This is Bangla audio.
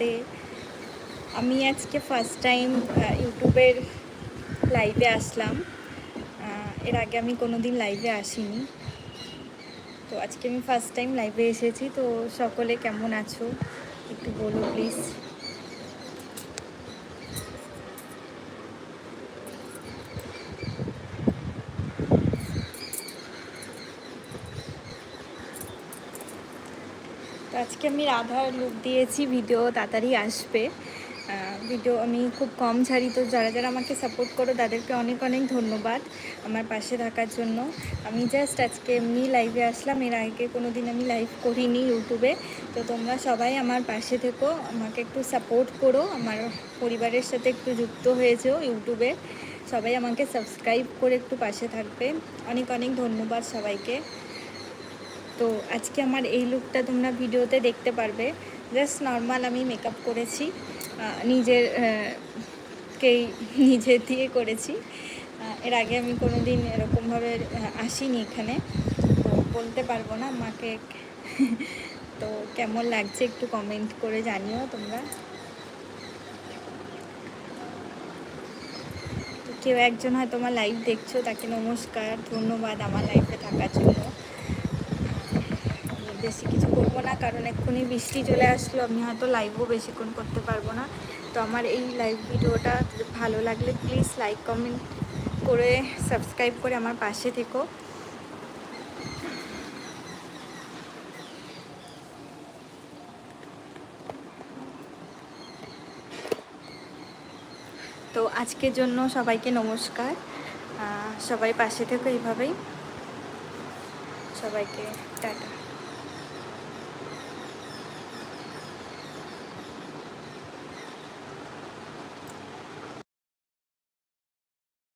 তে আমি আজকে ফার্স্ট টাইম ইউটিউবের লাইভে আসলাম। এর আগে আমি কোনো দিন লাইভে আসিনি। তো আজকে আমি ফার্স্ট টাইম লাইভে এসেছি। তো সকলে কেমন আছো? একটু বলো প্লিজ আজকে আমি রাধার লুক দিয়েছি ভিডিও তাড়াতাড়ি আসবে। ভিডিও আমি খুব কম ছাড়ি, তো যারা যারা আমাকে সাপোর্ট করো, তাদেরকে অনেক অনেক ধন্যবাদ আমার পাশে থাকার জন্য। আমি জাস্ট আজকে এমনি লাইভে আসলাম, এর আগে কোনো দিন আমি লাইভ করিনি ইউটিউবে তো তোমরা সবাই আমার পাশে থেকো, আমাকে একটু সাপোর্ট করো, আমার পরিবারের সাথে একটু যুক্ত হয়েছেও ইউটিউবে সবাই আমাকে সাবস্ক্রাইব করে একটু পাশে থাকবে। অনেক অনেক ধন্যবাদ সবাইকে। তো আজকে আমার এই লুকটা তোমরা ভিডিওতে দেখতে পারবে। জাস্ট নর্মাল আমি মেকআপ করেছি নিজের কেই নিজে দিয়ে করেছি। এর আগে আমি কোনো দিন এরকমভাবে আসিনি এখানে। তো বলতে পারব না আমাকে তো কেমন লাগছে একটু কমেন্ট করে জানিও তোমরা। কেউ একজন হয়তো আমার লাইভ দেখছ, তাকে নমস্কার, ধন্যবাদ আমার লাইফে থাকার জন্য। বেশি কিছু করব না, কারণ এক্ষুনি বৃষ্টি চলে আসলো, আমি হয়তো লাইভও বেশিক্ষণ করতে পারব না। তো আমার এই লাইভ ভিডিওটা, ভালো লাগলে প্লিজ লাইক কমেন্ট করে সাবস্ক্রাইব করে আমার পাশে থেকো। তো আজকের জন্য সবাইকে নমস্কার। সবাই পাশে থেকো এইভাবেই। সবাইকে টাটা।